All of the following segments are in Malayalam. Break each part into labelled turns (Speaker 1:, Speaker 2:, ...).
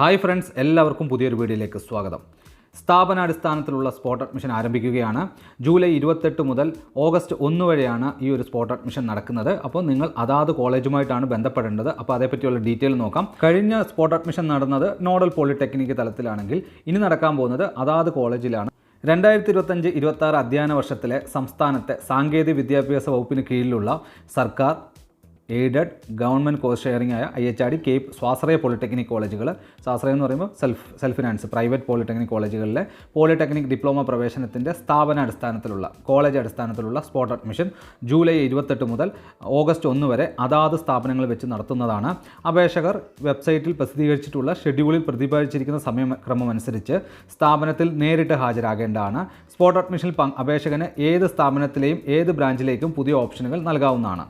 Speaker 1: ഹായ് ഫ്രണ്ട്സ് എല്ലാവർക്കും പുതിയൊരു വീഡിയോയിലേക്ക് സ്വാഗതം. സ്ഥാപനാടിസ്ഥാനത്തിലുള്ള സ്പോട്ട് അഡ്മിഷൻ ആരംഭിക്കുകയാണ്. ജൂലൈ ഇരുപത്തെട്ട് മുതൽ ഓഗസ്റ്റ് ഒന്ന് വരെയാണ് ഈ ഒരു സ്പോട്ട് അഡ്മിഷൻ നടക്കുന്നത്. അപ്പോൾ നിങ്ങൾ അതാത് കോളേജുമായിട്ടാണ് ബന്ധപ്പെടേണ്ടത്. അപ്പോൾ അതേപ്പറ്റിയുള്ള ഡീറ്റെയിൽ നോക്കാം. കഴിഞ്ഞ സ്പോട്ട് അഡ്മിഷൻ നടന്നത് നോഡൽ പോളിടെക്നിക് തലത്തിലാണെങ്കിൽ ഇനി നടക്കാൻ പോകുന്നത് അതാത് കോളേജിലാണ്. രണ്ടായിരത്തി ഇരുപത്തഞ്ച് ഇരുപത്തി അധ്യയന വർഷത്തിലെ സംസ്ഥാനത്തെ സാങ്കേതിക വിദ്യാഭ്യാസ വകുപ്പിന് കീഴിലുള്ള സർക്കാർ എയ്ഡഡ് ഗവൺമെന്റ് കോസ്റ്റ് ഷെയറിംഗ് ആയ I H R D CAPE സ്വാശ്രയ പോളിടെക്നിക് കോളേജുകൾ സ്വാശ്രയം എന്ന് പറയുമ്പോൾ self self finance private polytechnic കോളേജുകളിലെ പോളിടെക്നിക് ഡിപ്ലോമ പ്രവേശനത്തിന്റെ സ്ഥാപന അടിസ്ഥാനത്തിലുള്ള കോളേജ് അടിസ്ഥാനത്തിലുള്ള സ്പോട്ട് അഡ്മിഷൻ ജൂലൈ ഇരുപത്തെട്ട് മുതൽ ഓഗസ്റ്റ് ഒന്ന് വരെ അതാത് സ്ഥാപനങ്ങൾ വെച്ച് നടത്തുന്നതാണ്. അപേക്ഷകർ വെബ്സൈറ്റിൽ പ്രസിദ്ധീകരിച്ചിട്ടുള്ള ഷെഡ്യൂളിൽ പ്രതിപാദിച്ചിരിക്കുന്ന സമയക്രമം അനുസരിച്ച് സ്ഥാപനത്തിൽ നേരിട്ട് ഹാജരാകേണ്ടതാണ്. സ്പോട്ട് അഡ്മിഷനിൽ അപേക്ഷകന് ഏത് സ്ഥാപനത്തിലെയും ഏത് ബ്രാഞ്ചിലേക്കും പുതിയ ഓപ്ഷനുകൾ നൽകാവുന്നതാണ്.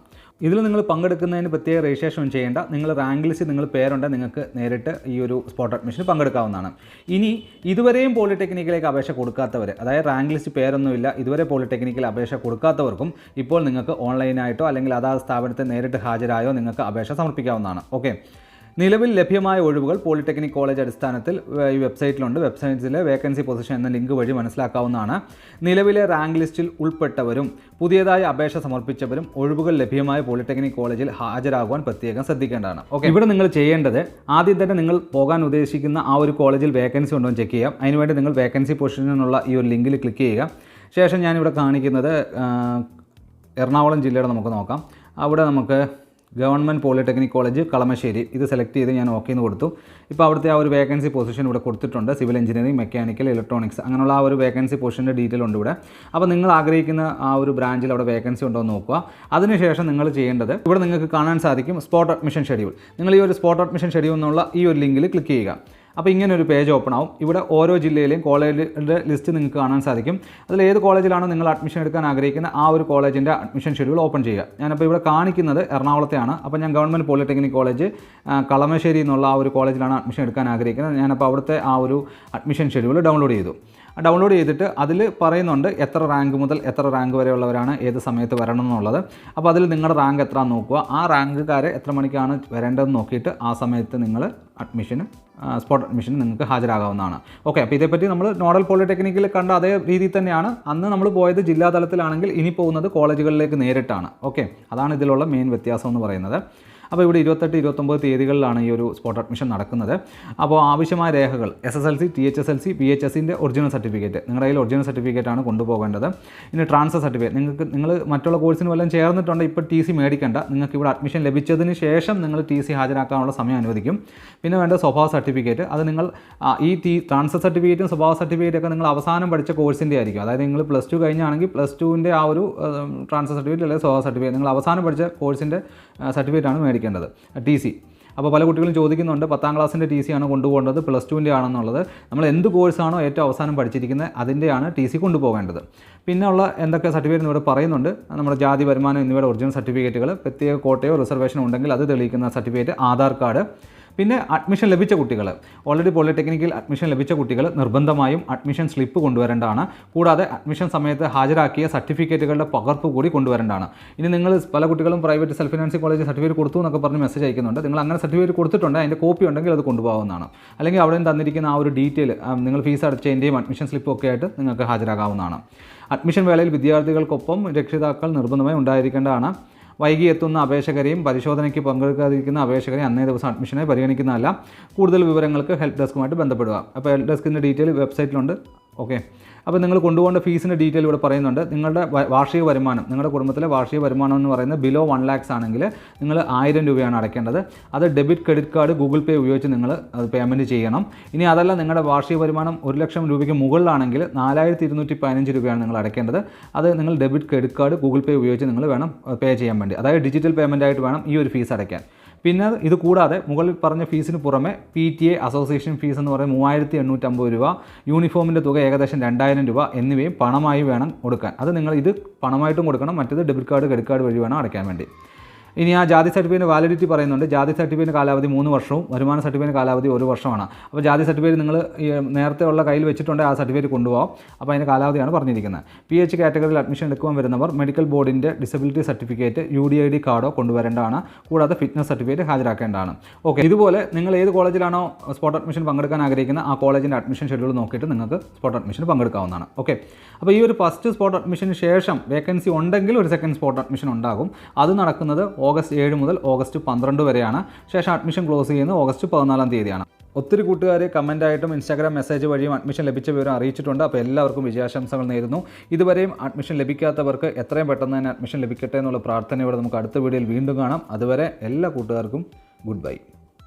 Speaker 1: ഇതിൽ നിങ്ങൾ പങ്കെടുക്കുന്നതിന് പ്രത്യേക രജിസ്ട്രേഷൻ ചെയ്യേണ്ട. നിങ്ങൾ റാങ്ക് ലിസ്റ്റ് നിങ്ങൾ പേരുണ്ടെങ്കിൽ നിങ്ങൾക്ക് നേരിട്ട് ഈ ഒരു സ്പോട്ട് അഡ്മിഷന് പങ്കെടുക്കാവുന്നതാണ്. ഇനി ഇതുവരെയും പോളിടെക്നിക്കിലേക്ക് അപേക്ഷ കൊടുക്കാത്തവർ അതായത് റാങ്ക് ലിസ്റ്റ് പേരൊന്നുമില്ല ഇതുവരെ പോളിടെക്നിക്കിൽ അപേക്ഷ കൊടുക്കാത്തവർക്കും ഇപ്പോൾ നിങ്ങൾക്ക് ഓൺലൈനായിട്ടോ അല്ലെങ്കിൽ അതാത് സ്ഥാപനത്തെ നേരിട്ട് ഹാജരായോ നിങ്ങൾക്ക് അപേക്ഷ സമർപ്പിക്കാവുന്നതാണ്. ഓക്കെ നിലവിൽ ലഭ്യമായ ഒഴിവുകൾ പോളിടെക്നിക് കോളേജ് അടിസ്ഥാനത്തിൽ ഈ വെബ്സൈറ്റിലുണ്ട്. വെബ്സൈറ്റിലെ വേക്കൻസി പൊസിഷൻ എന്ന ലിങ്ക് വഴി മനസ്സിലാക്കാവുന്നതാണ്. നിലവിലെ റാങ്ക് ലിസ്റ്റിൽ ഉൾപ്പെട്ടവരും പുതിയതായി അപേക്ഷ സമർപ്പിച്ചവരും ഒഴിവുകൾ ലഭ്യമായ പോളിടെക്നിക് കോളേജിൽ ഹാജരാകുവാൻ പ്രത്യേകം ശ്രദ്ധിക്കേണ്ടതാണ്. ഓക്കെ. ഇവിടെ നിങ്ങൾ ചെയ്യേണ്ടത് ആദ്യം തന്നെ നിങ്ങൾ പോകാൻ ഉദ്ദേശിക്കുന്ന ആ ഒരു കോളേജിൽ വേക്കൻസി ഉണ്ടോ എന്ന് ചെക്ക് ചെയ്യാം അതിനുവേണ്ടി നിങ്ങൾ വേക്കൻസി പൊസിഷനുള്ള ഈ ഒരു ലിങ്കിൽ ക്ലിക്ക് ചെയ്യുക. ശേഷം ഞാനിവിടെ കാണിക്കുന്നത് എറണാകുളം ജില്ലയുടെ നമുക്ക് നോക്കാം. അവിടെ നമുക്ക് ഗവൺമെന്റ് പോളിടെക്നിക് കോളേജ് കളമശ്ശേരി. ഇത് സെലക്ട് ചെയ്ത് ഞാൻ ഓക്കെ എന്ന് കൊടുത്തു. ഇപ്പോൾ അവിടുത്തെ ആ ഒരു വേക്കൻസി പൊസിഷൻ ഇവിടെ കൊടുത്തിട്ടുണ്ട്. സിവിൽ എഞ്ചിനീയറിംഗ് മെക്കാനിക്കൽ ഇലക്ട്രോണിക്സ് അങ്ങനെയുള്ള ആ ഒരു വേക്കൻസി പൊസിഷന്റെ ഡീറ്റെയിൽ ഉണ്ട് ഇവിടെ. അപ്പോൾ നിങ്ങൾ ആഗ്രഹിക്കുന്ന ആ ഒരു ബ്രാഞ്ചിൽ അവിടെ വേക്കൻസി ഉണ്ടോ എന്ന് നോക്കുക. അതിനുശേഷം നിങ്ങൾ ചെയ്യേണ്ടത് ഇവിടെ നിങ്ങൾക്ക് കാണാൻ സാധിക്കും സ്പോട്ട് അഡ്മിഷൻ ഷെഡ്യൂൾ നിങ്ങൾ ഈ ഒരു സ്പോട്ട് അഡ്മിഷൻ ഷെഡ്യൂൾ എന്നുള്ള ഈ ഒരു ലിങ്കിൽ ക്ലിക്ക് ചെയ്യുക. അപ്പോൾ ഇങ്ങനെ ഒരു പേജ് ഓപ്പൺ ആവും. ഇവിടെ ഓരോ ജില്ലയിലെയും കോളേജിന്റെ ലിസ്റ്റ് നിങ്ങൾക്ക് കാണാൻ സാധിക്കും. അതിൽ ഏത് കോളേജിലാണോ നിങ്ങൾ അഡ്മിഷൻ എടുക്കാൻ ആഗ്രഹിക്കുന്ന ആ ഒരു കോളേജിന്റെ അഡ്മിഷൻ ഷെഡ്യൂൾ ഓപ്പൺ ചെയ്യുക. ഞാനിപ്പോൾ ഇവിടെ കാണിക്കുന്നത് എറണാകുളത്തെയാണ്. അപ്പോൾ ഞാൻ ഗവൺമെന്റ് പോളിടെക്നിക് കോളേജ് കളമശ്ശേരി എന്നുള്ള ആ ഒരു കോളേജിലാണ് അഡ്മിഷൻ എടുക്കാൻ ആഗ്രഹിക്കുന്നത്. ഞാനപ്പോൾ അവിടുത്തെ ആ ഒരു അഡ്മിഷൻ ഷെഡ്യൂൾ ഡൗൺലോഡ് ചെയ്തു. ഡൗൺലോഡ് ചെയ്തിട്ട് അതിൽ പറയുന്നുണ്ട് എത്ര റാങ്ക് മുതൽ എത്ര റാങ്ക് വരെയുള്ളവരാണ് ഏത് സമയത്ത് വരണം എന്നുള്ളത് അപ്പോൾ അതിൽ നിങ്ങളുടെ റാങ്ക് എത്ര നോക്കുക. ആ റാങ്കുകാരെ എത്ര മണിക്കാണ് വരേണ്ടതെന്ന് നോക്കിയിട്ട് ആ സമയത്ത് നിങ്ങൾ അഡ്മിഷന് സ്പോട്ട് അഡ്മിഷന് നിങ്ങൾക്ക് ഹാജരാകാവുന്നതാണ്. ഓക്കെ അപ്പോൾ ഇതേപ്പറ്റി നമ്മൾ നോഡൽ പോളിടെക്നിക്കിൽ കണ്ട അതേ രീതിയിൽ തന്നെയാണ്. അന്ന് നമ്മൾ പോയത് ജില്ലാതലത്തിലാണെങ്കിൽ ഇനി പോകുന്നത് കോളേജുകളിലേക്ക് നേരിട്ടാണ്. ഓക്കെ അതാണ് ഇതിലുള്ള മെയിൻ വ്യത്യാസം എന്ന് പറയുന്നത്. അപ്പോൾ ഇവിടെ ഇരുപത്തെട്ട് ഇരുപത്തൊമ്പത് തീയതികളിലാണ് ഈ ഒരു സ്പോട്ട് അഡ്മിഷൻ നടക്കുന്നത്. അപ്പോൾ ആവശ്യമായ രേഖകൾ S S L C T H S L C P H എസിന്റെ ഒറിജിനൽ സർട്ടിഫിക്കറ്റ് നിങ്ങളുടെ കയ്യിൽ ഒറിജിനൽ സർട്ടിഫിക്കറ്റ് ആണ് കൊണ്ടുപോകേണ്ടത്. ഇനി ട്രാൻസ്ഫർ സർട്ടിഫിക്കറ്റ് നിങ്ങൾക്ക് നിങ്ങൾ മറ്റുള്ള കോഴ്സിന് വല്ലതും ചേർന്നിട്ടുണ്ട്? ഇപ്പോൾ ടി സി മേടിക്കേണ്ട. നിങ്ങൾക്ക് ഇവിടെ അഡ്മിഷൻ ലഭിച്ചതിന് ശേഷം നിങ്ങൾ ടി സി ഹാജരാക്കാനുള്ള സമയം അനുവദിക്കും. പിന്നെ വേണ്ട സ്വഭാവ സർട്ടിഫിക്കറ്റ് അത് നിങ്ങൾ ഈ ടി ട്രാൻസ്ഫർ സർട്ടിഫിക്കറ്റും സ്വഭാവ സർട്ടിഫിക്കറ്റും ഒക്കെ നിങ്ങൾ അവസാനം പഠിച്ച കോഴ്സിന്റെ ആയിരിക്കും. അതായത് നിങ്ങൾ പ്ലസ് ടു കഴിഞ്ഞാണെങ്കിൽ പ്ലസ് ടുവിന്റെ ആ ഒരു ട്രാൻസ്ഫർ സർട്ടിഫിക്കറ്റ് അല്ലെങ്കിൽ സ്വഭാവ സർട്ടിഫിക്കറ്റ് നിങ്ങൾ അവസാനം പഠിച്ച കോഴ്സിന്റെ സർട്ടിഫിക്കറ്റാണ് ആണ് മേടിക്കേണ്ടത് ടി സി. അപ്പോൾ പല കുട്ടികളും ചോദിക്കുന്നുണ്ട് പത്താം ക്ലാസ്സിന്റെ ടി സി ആണ് കൊണ്ടുപോകേണ്ടത് പ്ലസ് ടുവിന്റെ ആണെന്നുള്ളത്. നമ്മൾ എന്ത് കോഴ്സാണോ ഏറ്റവും അവസാനം പഠിച്ചിരിക്കുന്നത് അതിന്റെയാണ് ടി സി കൊണ്ടുപോകേണ്ടത്. പിന്നെയുള്ള എന്തൊക്കെ സർട്ടിഫിക്കറ്റ് ഇവിടെ പറയുന്നുണ്ട് നമ്മുടെ ജാതി വരുമാനം എന്നിവയുടെ ഒറിജിനൽ സർട്ടിഫിക്കറ്റുകൾ പ്രത്യേക കോട്ടയോ റിസർവേഷനോ ഉണ്ടെങ്കിൽ അത് തെളിയിക്കുന്ന സർട്ടിഫിക്കറ്റ് ആധാർ കാർഡ്. പിന്നെ അഡ്മിഷൻ ലഭിച്ച കുട്ടികൾ ഓൾറെഡി പോളിടെക്നിക്കിൽ അഡ്മിഷൻ ലഭിച്ച കുട്ടികൾ നിർബന്ധമായും അഡ്മിഷൻ സ്ലിപ്പ് കൊണ്ടുവരേണ്ടതാണ്. കൂടാതെ അഡ്മിഷൻ സമയത്ത് ഹാജരാക്കിയ സർട്ടിഫിക്കറ്റുകളുടെ പകർപ്പ് കൂടി കൊണ്ടുവരേണ്ടതാണ്. ഇനി നിങ്ങൾ പല കുട്ടികളും private self financing college certificate കൊടുത്തു എന്നൊക്കെ പറഞ്ഞ് മെസ്സേജ് അയക്കുന്നുണ്ട്. നിങ്ങൾ അങ്ങനെ സർട്ടിഫിക്കറ്റ് കൊടുത്തിട്ടുണ്ട് അതിന്റെ കോപ്പി ഉണ്ടെങ്കിൽ അത് കൊണ്ടുപോകാവുന്നതാണ്. അല്ലെങ്കിൽ അവിടെ തന്നിരിക്കുന്ന ആ ഒരു ഡീറ്റെയിൽ നിങ്ങൾ ഫീസ് അടച്ചതിന്റെയും അഡ്മിഷൻ സ്ലിപ്പും ഒക്കെ ആയിട്ട് നിങ്ങൾക്ക് ഹാജരാകാവുന്നതാണ്. അഡ്മിഷൻ വേളയിൽ വിദ്യാർത്ഥികൾക്കൊപ്പം രക്ഷിതാക്കൾ നിർബന്ധമായി ഉണ്ടായിരിക്കേണ്ടതാണ്. വൈകി എത്തുന്ന അപേക്ഷകരെയും പരിശോധനയ്ക്ക് പങ്കെടുക്കാതിരിക്കുന്ന അപേക്ഷകരെയും അന്നേ ദിവസം അഡ്മിഷനെ പരിഗണിക്കുന്നതല്ല. കൂടുതൽ വിവരങ്ങൾക്ക് ഹെൽപ്പ് ഡെസ്കുമായിട്ട് ബന്ധപ്പെടുക. അപ്പോൾ ഹെൽപ്പ് ഡെസ്കിന്റെ ഡീറ്റെയിൽ വെബ്സൈറ്റിലുണ്ട് ഓക്കെ അപ്പോൾ നിങ്ങൾ കൊണ്ടുപോകേണ്ട ഫീസിന്റെ ഡീറ്റെയിൽ ഇവിടെ പറയുന്നുണ്ട്. നിങ്ങളുടെ വാർഷിക വരുമാനം നിങ്ങളുടെ കുടുംബത്തിലെ വാർഷിക വരുമാനം എന്ന് പറയുന്നത് ബിലോ വൺ ലാക്സ് ആണെങ്കിൽ നിങ്ങൾ ആയിരം രൂപയാണ് അടയ്ക്കേണ്ടത്. അത് debit credit card Google Pay ഉപയോഗിച്ച് നിങ്ങൾ അത് പേയ്മെന്റ് ചെയ്യണം. ഇനി അതല്ല നിങ്ങളുടെ വാർഷിക വരുമാനം ഒരു ലക്ഷം രൂപയ്ക്ക് മുകളിലാണെങ്കിൽ നാലായിരത്തി ഇരുന്നൂറ്റി പതിനഞ്ച് രൂപയാണ് നിങ്ങൾ അടയ്ക്കേണ്ടത്. അത് നിങ്ങൾ debit credit card Google Pay ഉപയോഗിച്ച് നിങ്ങൾ വേണം പേ ചെയ്യാൻ വേണ്ടി. അതായത് ഡിജിറ്റൽ പേയ്മെന്റ് ആയിട്ട് വേണം ഈ ഒരു ഫീസ് അടയ്ക്കാൻ. പിന്നെ ഇത് കൂടാതെ മുകളിൽ പറഞ്ഞ ഫീസിന് പുറമെ P T A association fee എന്ന് പറയുന്നത് മൂവായിരത്തി എണ്ണൂറ്റമ്പത് രൂപ യൂണിഫോമിന്റെ തുക ഏകദേശം രണ്ടായിരം രൂപ എന്നിവയും പണമായി വേണം കൊടുക്കാൻ. അത് നിങ്ങൾ ഇത് പണമായിട്ടും കൊടുക്കണം മറ്റേത് ഡെബിറ്റ് കാർഡ് ക്രെഡിറ്റ് കാർഡ് വഴി വേണം അടയ്ക്കാൻ വേണ്ടി. ഇനി ആ ജാതി സർട്ടിഫിക്കറ്റ് വാലിഡിറ്റി പറയുന്നുണ്ട്. ജാതി സർട്ടിഫിക്കറ്റ് കാലാവധി മൂന്ന് വർഷവും വരുമാന സർട്ടിഫിക്കറ്റ് കാലാവധി ഒരു വർഷമാണ്. അപ്പോൾ ജാതി സർട്ടിഫിക്കറ്റ് നിങ്ങൾ നേരത്തെ ഉള്ള കയ്യിൽ വെച്ചിട്ടുണ്ടെങ്കിൽ ആ സർട്ടിഫിക്കറ്റ് കൊണ്ടുപോകാം അപ്പോൾ അതിന്റെ കാലാവധിയാണ് പറഞ്ഞിരിക്കുന്നത്. പി എച്ച് കാറ്റഗറിയിൽ അഡ്മിഷൻ എടുക്കുവാൻ വരുന്നവർ മെഡിക്കൽ ബോർഡിന്റെ disability certificate U D I D കാർഡോ കൊണ്ടുവരേണ്ടതാണ്. കൂടാതെ ഫിറ്റ്നസ് സർട്ടിഫിക്കറ്റ് ഹാജരാക്കേണ്ടതാണ്. ഓക്കെ ഇതുപോലെ നിങ്ങൾ ഏത് കോളേജിലാണോ സ്പോട്ട് അഡ്മിഷൻ പങ്കെടുക്കാൻ ആഗ്രഹിക്കുന്ന ആ കോളേജിന്റെ അഡ്മിഷൻ ഷെഡ്യൂൾ നോക്കിയിട്ട് നിങ്ങൾക്ക് സ്പോട്ട് അഡ്മിഷൻ പങ്കെടുക്കാവുന്നതാണ്. ഓക്കെ അപ്പോൾ ഈ ഒരു ഫസ്റ്റ് സ്പോട്ട് അഡ്മിഷന് ശേഷം വേക്കൻസി ഉണ്ടെങ്കിൽ ഒരു സെക്കൻഡ് സ്പോട്ട് അഡ്മിഷൻ ഉണ്ടാകും. അത് നടക്കുന്നത് ഓഗസ്റ്റ് ഏഴ് മുതൽ ഓഗസ്റ്റ് പന്ത്രണ്ട് വരെയാണ്. ശേഷം അഡ്മിഷൻ ക്ലോസ് ചെയ്യുന്നത് ഓഗസ്റ്റ് പതിനാലാം തീയതിയാണ്. ഒത്തിരി കൂട്ടുകാർ കമന്റായിട്ടും ഇൻസ്റ്റാഗ്രാം മെസ്സേജ് വഴിയും അഡ്മിഷൻ ലഭിച്ച വിവരം അറിയിച്ചിട്ടുണ്ട്. അപ്പോൾ എല്ലാവർക്കും വിജയാശംസകൾ നേരുന്നു. ഇതുവരെയും അഡ്മിഷൻ ലഭിക്കാത്തവർക്ക് എത്രയും പെട്ടെന്ന് തന്നെ അഡ്മിഷൻ ലഭിക്കട്ടെ എന്നുള്ള പ്രാർത്ഥനയോടെ നമുക്ക് അടുത്ത വീഡിയോയിൽ വീണ്ടും കാണാം. അതുവരെ എല്ലാ കൂട്ടുകാർക്കും ഗുഡ് ബൈ